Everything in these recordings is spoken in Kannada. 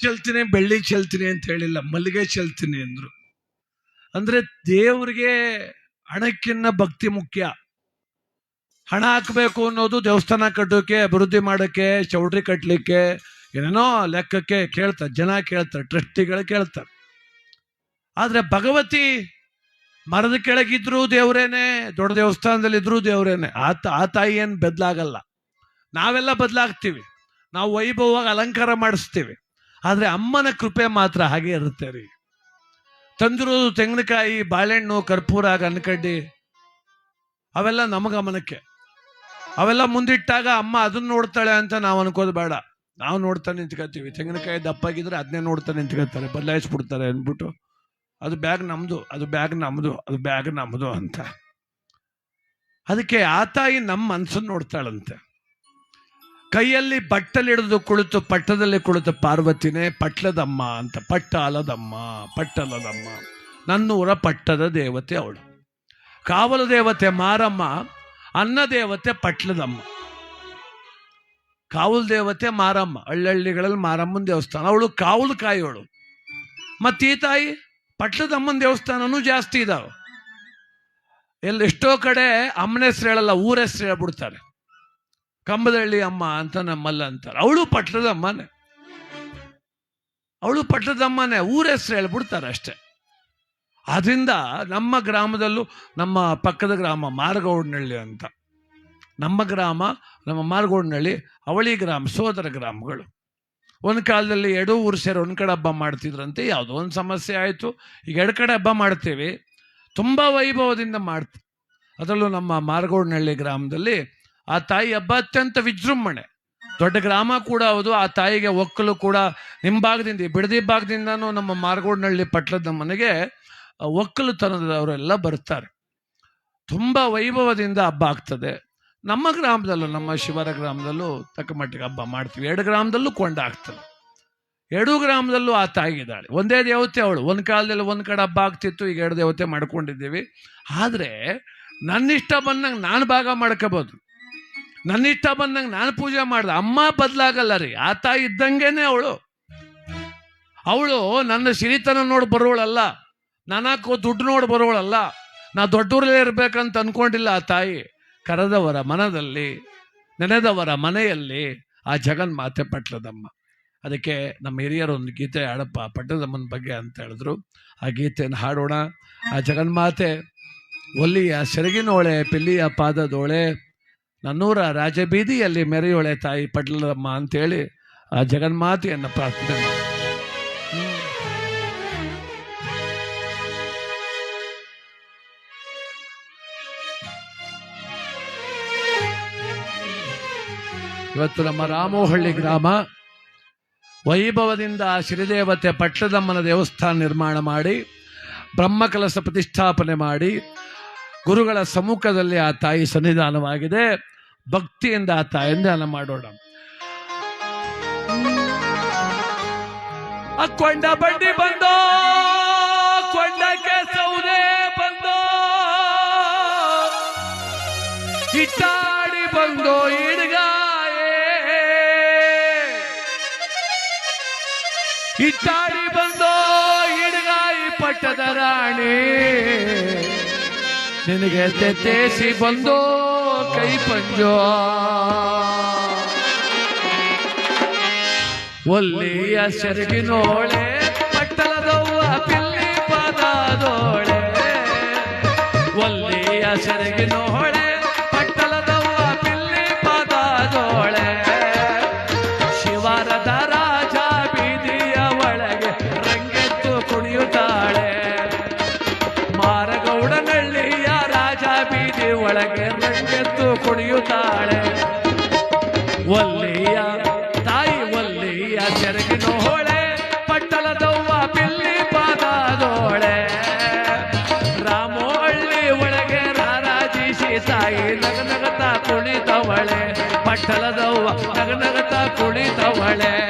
ಚೆಲ್ತೀನಿ, ಬೆಳ್ಳಿ ಚೆಲ್ತೀನಿ ಅಂತ ಹೇಳಿಲ್ಲ. ಮಲ್ಲಿಗೆ ಚೆಲ್ತೀನಿ ಅಂದರು. ಅಂದ್ರೆ ದೇವ್ರಿಗೆ ಹಣಕ್ಕಿನ್ನ ಭಕ್ತಿ ಮುಖ್ಯ. ಹಣ ಹಾಕಬೇಕು ಅನ್ನೋದು ದೇವಸ್ಥಾನ ಕಟ್ಟೋಕೆ, ಅಭಿವೃದ್ಧಿ ಮಾಡೋಕ್ಕೆ ಚೌಟ್ರಿ ಕಟ್ಟಲಿಕ್ಕೆ ಏನೇನೋ ಲೆಕ್ಕಕ್ಕೆ ಕೇಳ್ತಾರೆ ಜನ ಕೇಳ್ತಾರೆ ಟ್ರಸ್ಟಿಗಳು ಕೇಳ್ತಾರೆ ಆದರೆ ಭಗವತಿ ಮರದ ಕೆಳಗಿದ್ರೂ ದೇವರೇನೆ, ದೊಡ್ಡ ದೇವಸ್ಥಾನದಲ್ಲಿ ದೇವರೇನೆ ದೇವ್ರೇನೆ. ಆ ತ- ಆ ತಾಯಿ ಏನು ಬದಲಾಗಲ್ಲ. ನಾವೆಲ್ಲ ಬದಲಾಗ್ತೀವಿ. ನಾವು ವೈಭವವಾಗಿ ಅಲಂಕಾರ ಮಾಡಿಸ್ತೀವಿ. ಆದ್ರೆ ಅಮ್ಮನ ಕೃಪೆ ಮಾತ್ರ ಹಾಗೆ ಇರುತ್ತೆ ರೀ. ತಂದಿರೋದು ತೆಂಗಿನಕಾಯಿ, ಬಾಳೆಹಣ್ಣು, ಕರ್ಪೂರ ಗನ್ಕಡ್ಡಿ ಅವೆಲ್ಲ ನಮ್ಮ ಗಮನಕ್ಕೆ ಅವೆಲ್ಲ ಮುಂದಿಟ್ಟಾಗ ಅಮ್ಮ ಅದನ್ನ ನೋಡ್ತಾಳೆ ಅಂತ ನಾವು ಅನ್ಕೋದು ಬೇಡ. ನಾವು ನೋಡ್ತಾ ನಿಂತ್ಕೊತೀವಿ. ತೆಂಗಿನಕಾಯಿ ದಪ್ಪಾಗಿದ್ರೆ ಅದನ್ನೇ ನೋಡ್ತಾ ನಿಂತ್ಕೊತಾರೆ. ಬದಲಾಯಿಸ್ಬಿಡ್ತಾರೆ ಅಂದ್ಬಿಟ್ಟು, ಅದು ಬ್ಯಾಗ್ ನಮ್ಮದು ಅದು ಬ್ಯಾಗ್ ನಮ್ಮದು ಅದು ಬ್ಯಾಗ್ ನಮ್ಮದು ಅಂತ. ಅದಕ್ಕೆ ಆ ತಾಯಿ ನಮ್ಮ ಮನ್ಸನ್ನು ನೋಡ್ತಾಳಂತೆ. ಕೈಯಲ್ಲಿ ಬಟ್ಟಲಿಡಿದು ಕುಳಿತು ಪಟ್ಟದಲ್ಲಿ ಕುಳಿತು ಪಾರ್ವತಿನೇ, ಪಟ್ಲದಮ್ಮ ಅಂತ ಪಟ್ಟ ಅಲದಮ್ಮ ಪಟ್ಟಲದಮ್ಮ ನನ್ನೂರ ಪಟ್ಟದ ದೇವತೆ ಅವಳು. ಕಾವಲು ದೇವತೆ ಮಾರಮ್ಮ, ಅನ್ನ ದೇವತೆ ಪಟ್ಲದಮ್ಮ. ಕಾವಲು ದೇವತೆ ಮಾರಮ್ಮ, ಹಳ್ಳಹಳ್ಳಿಗಳಲ್ಲಿ ಮಾರಮ್ಮನ ದೇವಸ್ಥಾನ. ಅವಳು ಕಾವಲು ಕಾಯೋಳು. ಮತ್ತೆ ಈ ತಾಯಿ, ಪಟ್ಲದಮ್ಮನ ದೇವಸ್ಥಾನನೂ ಜಾಸ್ತಿ ಇದಾವೆ. ಎಲ್ಲ ಎಷ್ಟೋ ಕಡೆ ಅಮ್ಮನ ಹೆಸರು ಹೇಳಲ್ಲ, ಊರ ಹೆಸರು ಹೇಳ್ಬಿಡ್ತಾರೆ. ಕಂಬದಳ್ಳಿ ಅಮ್ಮ ಅಂತ ನಮ್ಮಲ್ಲ ಅಂತಾರೆ. ಅವಳು ಪಟ್ಲದಮ್ಮನೇ ಅವಳು ಪಟ್ಟದಮ್ಮನೆ. ಊರ ಹೆಸರು ಹೇಳ್ಬಿಡ್ತಾರೆ ಅಷ್ಟೇ. ಆದ್ರಿಂದ ನಮ್ಮ ಗ್ರಾಮದಲ್ಲೂ ನಮ್ಮ ಪಕ್ಕದ ಗ್ರಾಮ ಮಾರ್ಗೌಡ್ನಹಳ್ಳಿ ಅಂತ. ನಮ್ಮ ಗ್ರಾಮ, ನಮ್ಮ ಮಾರಗೌಡನಹಳ್ಳಿ ಅವಳಿ ಗ್ರಾಮ, ಸೋದರ ಗ್ರಾಮಗಳು. ಒಂದು ಕಾಲದಲ್ಲಿ ಎರಡೂ ಊರು ಸೇರಿ ಒಂದು ಕಡೆ ಹಬ್ಬ ಮಾಡ್ತಿದ್ರಂತೆ. ಯಾವುದೋ ಒಂದು ಸಮಸ್ಯೆ ಆಯಿತು. ಈಗ ಎರಡು ಕಡೆ ಹಬ್ಬ ಮಾಡ್ತೀವಿ. ತುಂಬ ವೈಭವದಿಂದ ಮಾಡ್ತೀವಿ ಅದರಲ್ಲೂ ನಮ್ಮ ಮಾರ್ಗೋಡ್ನಹಳ್ಳಿ ಗ್ರಾಮದಲ್ಲಿ ಆ ತಾಯಿ ಹಬ್ಬ ಅತ್ಯಂತ ವಿಜೃಂಭಣೆ. ದೊಡ್ಡ ಗ್ರಾಮ ಕೂಡ ಹೌದು, ಆ ತಾಯಿಗೆ ಒಕ್ಕಲು ಕೂಡ ಈ ಬಿಡದಿ ಭಾಗದಿಂದನೂ ನಮ್ಮ ಮಾರ್ಗೋಡ್ನಹಳ್ಳಿ ಪಟ್ಲದ ಮನೆಗೆ ಒಕ್ಕಲುತನದವರೆಲ್ಲ ಬರ್ತಾರೆ. ತುಂಬ ವೈಭವದಿಂದ ಹಬ್ಬ ಆಗ್ತದೆ. ನಮ್ಮ ಗ್ರಾಮದಲ್ಲೂ, ನಮ್ಮ ಶಿವರ ಗ್ರಾಮದಲ್ಲೂ ತಕ್ಕ ಮಟ್ಟಿಗೆ ಹಬ್ಬ ಮಾಡ್ತೀವಿ. ಎರಡು ಗ್ರಾಮದಲ್ಲೂ ಕೊಂಡ ಆಗ್ತದೆ. ಎರಡೂ ಗ್ರಾಮದಲ್ಲೂ ಆ ತಾಯಿಗಿದ್ದಾಳೆ ಒಂದೇ ದೇವತೆ ಅವಳು. ಒಂದು ಕಾಲದಲ್ಲಿ ಒಂದು ಕಡೆ ಹಬ್ಬ ಆಗ್ತಿತ್ತು, ಈಗ ಎರಡು ದೇವತೆ ಮಾಡ್ಕೊಂಡಿದ್ದೀವಿ. ಆದರೆ ನನ್ನ ಇಷ್ಟ ಬಂದಂಗೆ ನಾನು ಭಾಗ ಮಾಡ್ಕೋಬೋದು. ನನ್ನ ಇಷ್ಟ ಬಂದಂಗೆ ನಾನು ಪೂಜೆ ಮಾಡ್ದೆ. ಅಮ್ಮ ಬದಲಾಗಲ್ಲ ರೀ. ಆ ತಾಯಿ ಇದ್ದಂಗೆನೆ ಅವಳು. ಅವಳು ನನ್ನ ಸಿರಿತನ ನೋಡಿ ಬರೋಳಲ್ಲ. ನಾನಾಕೋ ದುಡ್ಡು ನೋಡಿ ಬರೋಳಲ್ಲ. ನಾ ದೊಡ್ಡೂರಲ್ಲೇ ಇರಬೇಕಂತ ಅನ್ಕೊಂಡಿಲ್ಲ ಆ ತಾಯಿ. ಕರೆದವರ ಮನದಲ್ಲಿ, ನೆನೆದವರ ಮನೆಯಲ್ಲಿ ಆ ಜಗನ್ಮಾತೆ ಪಟ್ಲದಮ್ಮ. ಅದಕ್ಕೆ ನಮ್ಮ ಹಿರಿಯರು ಒಂದು ಗೀತೆ, ಹಾಡಪ್ಪ, ಪಟ್ಟದಮ್ಮನ ಬಗ್ಗೆ ಅಂತ ಹೇಳಿದ್ರು. ಆ ಗೀತೆಯನ್ನು ಹಾಡೋಣ. ಆ ಜಗನ್ಮಾತೆ ಒಲ್ಲಿಯ ಸೆರಗಿನೋಳೆ, ಪಿಲ್ಲಿಯ ಪಾದದೋಳೆ ನನ್ನೂರ ರಾಜಬೀದಿಯಲ್ಲಿ ಮೆರೆಯೋಳೆ ತಾಯಿ ಪಟ್ಲದಮ್ಮ ಅಂತೇಳಿ ಆ ಜಗನ್ಮಾತೆಯನ್ನು ಪ್ರಾರ್ಥನೆ ಇವತ್ತು ನಮ್ಮ ರಾಮೋಹಳ್ಳಿ ಗ್ರಾಮ ವೈಭವದಿಂದ ಶ್ರೀದೇವತೆ ಪಟ್ಟದಮ್ಮನ ದೇವಸ್ಥಾನ ನಿರ್ಮಾಣ ಮಾಡಿ ಬ್ರಹ್ಮಕಲಶ ಪ್ರತಿಷ್ಠಾಪನೆ ಮಾಡಿ ಗುರುಗಳ ಸಮ್ಮುಖದಲ್ಲಿ ಆ ತಾಯಿ ಸನ್ನಿಧಾನವಾಗಿದೆ. ಭಕ್ತಿಯಿಂದ ಆ ತಾಯಿಯಿಂದ ಧ್ಯಾನ ಮಾಡೋಣ. ಕೊಂಡ ಬಂಡಿ ಬಂದೋ ಕೊಂಡಕ್ಕೆ ಸೌದೆ ಬಂದೋ ಇಟ್ಟಾಡಿ ಬಂದೋ ಇಡ್ಗಾಯೇ ಇಟ್ಟಾಡಿ ಬಂದೋ ಇಡ್ಗಾಯಿ ಪಟ್ಟದ ರಾಣಿ. ನಿನಗೆ ತೆತ್ತೇಸಿ ಬಂದೋ ಕೈ ಪಂಜೋ. ಒಲ್ಲಿಯ ಸೆರಗಿನೋಳೆ ಪಟ್ಟಲದವ್ವ ಪಿಲ್ಲಿ ಪದಾದೋಳೆ. ಒಲ್ಲಿಯ ಸೆರಗಿನೋಳೆ ಒಲ್ಲಿಯ ತಾಯಿ ಒಲ್ಲಿಯ ಸೆರಗಿನ ಪಟ್ಟಲ ಪಟ್ಟಲದವ್ವ ಪಿಲ್ಲಿ ಪಾದೋಳೆ ರಾಮೋಳ್ಳಿ ಒಳಗೆ ರಾರಾಜಿಸಿ ತಾಯಿ ನಗನಗತ ಕುಣಿತವಳೆ, ಪಟ್ಟಲದವ್ವ ನಗನಗತ ಕುಣಿತವಳೆ.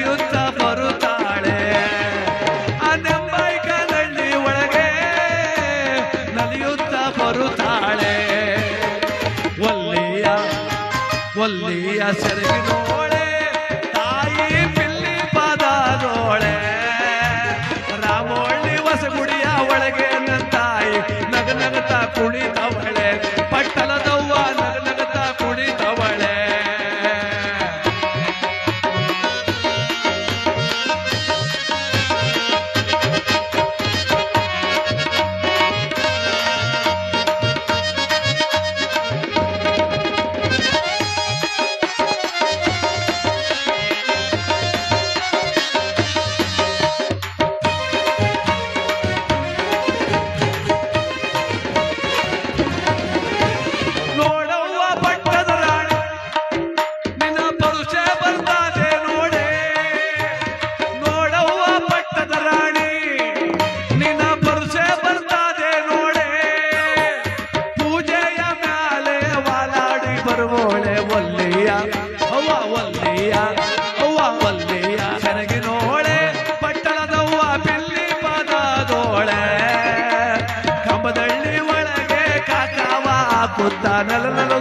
ಕುಣಿಯುತ್ತ ಒಳಗೆ ಸೆರಗಿನೋಳೆ ತಾಯಿ ಪಿಲ್ಲಿ ಪದಾದೋಳೆ. ರಾಮೋಳಿ ಹೊಸಗುಡಿಯ ಒಳಗೆ ನನ್ನ ತಾಯಿ ನಗ ನಗತ ಕುಣಿತವಳೆ. Da da da da.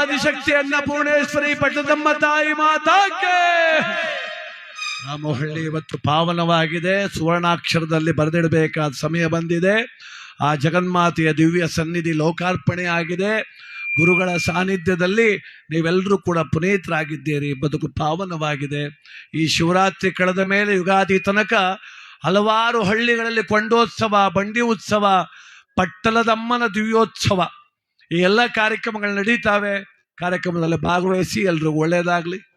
Adishakti Annapoorneshwari ಪಟ್ಟದಮ್ಮ ತಾಯಿ ಮಾತಾಕೆ. ರಾಮಹಳ್ಳಿ ಇವತ್ತು ಪಾವನವಾಗಿದೆ. ಸುವರ್ಣಾಕ್ಷರದಲ್ಲಿ ಬರೆದಿಡಬೇಕಾದ ಸಮಯ ಬಂದಿದೆ. ಆ ಜಗನ್ಮಾತೆಯ ದಿವ್ಯ ಸನ್ನಿಧಿ ಲೋಕಾರ್ಪಣೆ ಆಗಿದೆ ಗುರುಗಳ ಸಾನ್ನಿಧ್ಯದಲ್ಲಿ ನೀವೆಲ್ಲರೂ ಕೂಡ ಪುನೀತರಾಗಿದ್ದೀರಿ. ಬದುಕು ಪಾವನವಾಗಿದೆ. ಈ ಶಿವರಾತ್ರಿ ಕಳೆದ ಮೇಲೆ ಯುಗಾದಿ ತನಕ ಹಲವಾರು ಹಳ್ಳಿಗಳಲ್ಲಿ ಕೊಂಡೋತ್ಸವ, ಬಂಡಿ ಉತ್ಸವ ಪಟ್ಟಲದಮ್ಮನ ದಿವ್ಯೋತ್ಸವ ಈ ಎಲ್ಲ ಕಾರ್ಯಕ್ರಮಗಳು ನಡೀತಾವೆ. ಕಾರ್ಯಕ್ರಮದಲ್ಲಿ ಭಾಗವಹಿಸಿ ಎಲ್ರಿಗೂ ಒಳ್ಳೆಯದಾಗಲಿ